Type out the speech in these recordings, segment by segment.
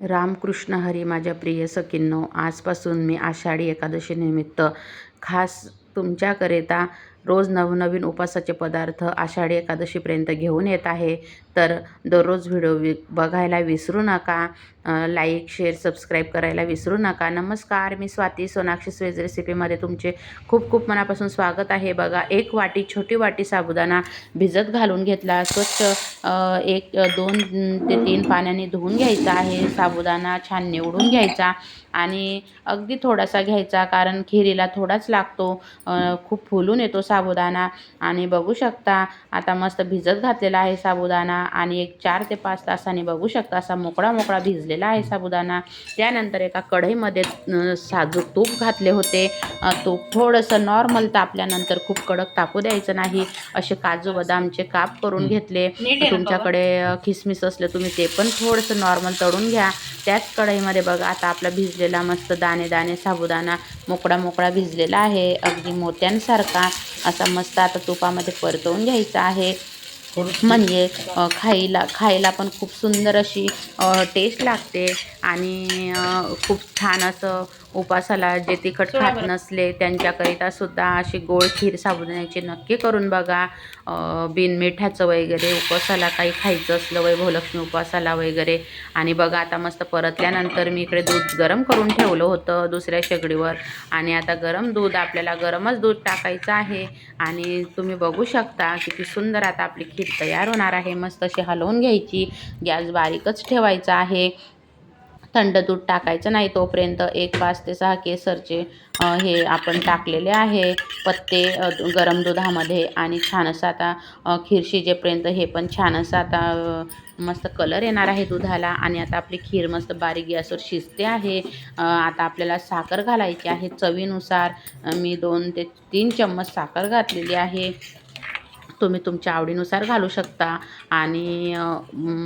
रामकृष्ण हरी माझ्या प्रिय सखींनो आजपासून मी आषाढी एकादशीनिमित्त खास तुमच्याकरिता रोज नवनवीन उपासाचे पदार्थ आषाढी एकादशीपर्यंत घेऊन येत आहे. तर दररोज व्हिडिओ वि बघायला विसरू नका. लाईक शेअर सबस्क्राईब करायला विसरू नका. नमस्कार मी स्वाती सोनाक्षी स्वेज रेसिपीमध्ये तुमचे खूप खूप मनापासून स्वागत आहे. बघा एक वाटी छोटी वाटी साबुदाणा भिजत घालून घेतला. स्वच्छ एक दोन ते तीन पाण्याने धुवून घ्यायचा आहे. साबुदाणा छान निवडून घ्यायचा आणि अगदी थोडासा घ्यायचा कारण खिरीला थोडाच लागतो. खूप फुलून येतो साबुदाणा. आणि बघू शकता आता मस्त भिजत घातलेला आहे साबुदाणा. आणि एक चार ते पाच तासांनी बघू शकता असा मोकळा मोकळा भिजलेला आहे साबुदाणा. त्यानंतर एका कढईमध्ये साजूक तूप घातले होते. तूप थोडंसं नॉर्मल तापल्यानंतर खूप कडक तापू द्यायचं नाही. असे काजू बदामचे काप करून घेतले. तुमच्याकडे किसमिस असले तुम्ही ते पण थोडंसं नॉर्मल तळून घ्या. त्याच कढईमध्ये बघा आता आपला भिजलेला मस्त दाणे दाणे साबुदाणा मोकळा मोकळा भिजलेला आहे. अगदी मोत्यांसारखा असा मस्त आता तुपामध्ये परतवून घ्यायचा आहे. म्हणजे खायला खायला पण खूप सुंदर अशी टेस्ट लागते. आणि खूप छान असं उपासाला जे तिखट खात नसले त्यांच्याकरिता सुद्धा अशी गोड खीर साबुदाण्याची नक्की करून बघा. अ, बिन मिठाचं वगैरे उपवासाला काही खायचं असलं वैभवलक्ष्मी उपवासाला वगैरे. आणि बघा आता मस्त परतल्यानंतर मी इकडे दूध गरम करून ठेवलं होतं दुसऱ्या शेगडीवर. आणि आता गरम दूध आपल्याला गरमच दूध टाकायचं आहे. आणि तुम्ही बघू शकता किती सुंदर आता आपली खीर तयार होणार आहे. मस्त अशी हलवून घ्यायची. गॅस बारीकच ठेवायचा आहे. थंड दूध टाकायचं नाही तोपर्यंत एक पाच ते सहा केसरचे हे आपण टाकलेले आहे. पत्ते गरम दुधामध्ये आणि छान असं आता खीर शिजेपर्यंत हे पण छान असं आता मस्त कलर येणार आहे दुधाला. आणि आता आपली खीर मस्त बारीक गॅसवर शिजते आहे. आता आपल्याला साखर घालायची आहे चवीनुसार. मी दोन ते तीन चम्मच साखर घातलेली आहे. तुम्ही तुमच्या आवडीनुसार घालू शकता. आणि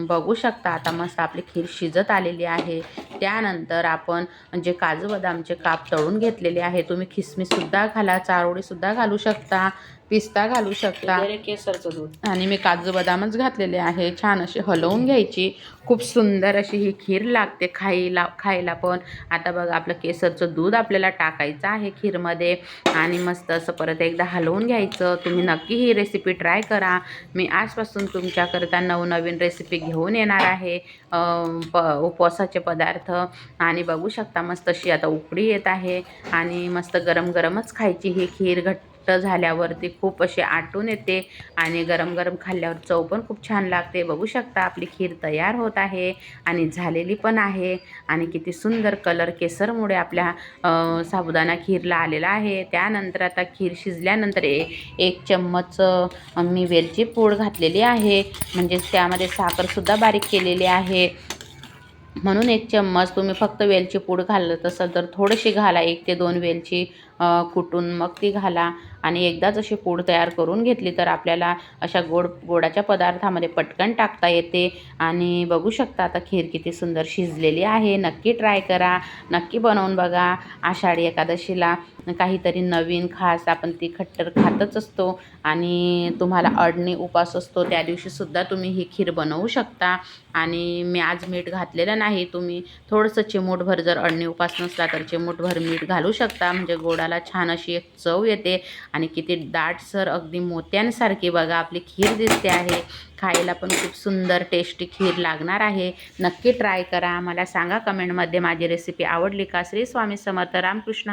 बघू शकता आता मस्त आपली खीर शिजत आलेली आहे. त्यानंतर आपण जे काजू बदामचे काप तळून घेतलेले आहे तुम्ही खिसमिससुद्धा घाला चारोळीसुद्धा घालू शकता. पिस्ता घालू शकता. केसरचं दूध. आणि मी काजू बदामच घातलेले आहे. छान अशी हलवून घ्यायची. खूप सुंदर अशी ही खीर लागते खायला खायला पण. आता बघा आपलं केसरचं दूध आपल्याला टाकायचं आहे खीरमध्ये. आणि मस्त असं परत एकदा हलवून घ्यायचं. तुम्ही नक्की ही रेसिपी ट्राय करा. मी आजपासून तुमच्याकरता नवनवीन रेसिपी घेऊन येणार आहे. प उपवासाचे पदार्थ. आणि बघू शकता मस्त अशी आता उकडी येत आहे. आणि मस्त गरम गरमच खायची ही खीर घट्ट झाल्यावरती खूप असे आटून येते आणि गरम गरम खाल्ल्यावर चव पण खूप छान लागते. बघू शकता आपली खीर तयार होत आहे आणि झालेली पण आहे आणि किती सुंदर कलर केसरमुळे आपल्या साबुदाणा खीरला आलेला आहे. त्यानंतर आता खीर शिजल्यानंतर ए एक चम्मच मी वेलची पूड घातलेली आहे. म्हणजेच त्यामध्ये साखरसुद्धा बारीक केलेली आहे. म्हणून एक चम्मच तुम्ही फक्त वेलची पूड घालत असाल तर थोडीशी घाला. एक ते दोन वेलची कुटून मग ती घाला. आणि एकदाच अशी पूड तयार करून घेतली तर आपल्याला अशा गोड गोडाच्या पदार्थामध्ये पटकन टाकता येते. आणि बघू शकता आता खीर किती सुंदर शिजलेली आहे. नक्की ट्राय करा. नक्की बनवून बघा. आषाढी एकादशीला काहीतरी नवीन खास आपण ती खट्टर खातच असतो. आणि तुम्हाला अडणी उपास असतो त्या दिवशीसुद्धा तुम्ही ही खीर बनवू शकता. आणि मी आज मीठ घातलेलं नाही. तुम्ही थोडंसं चिमूटभर जर अडणी उपास नसला तर चिमूटभर मीठ घालू शकता. म्हणजे गोडाला छान अशी एक चव येते. आणि किती दाटसर अगदी मोत्यांसारखी बघा आपली खीर दिसते आहे. खायला पण खूप सुंदर टेस्टी खीर लागणार आहे. नक्की ट्राय करा. मला सांगा कमेंटमध्ये माझी रेसिपी आवडली का? श्री स्वामी समर्थ रामकृष्ण.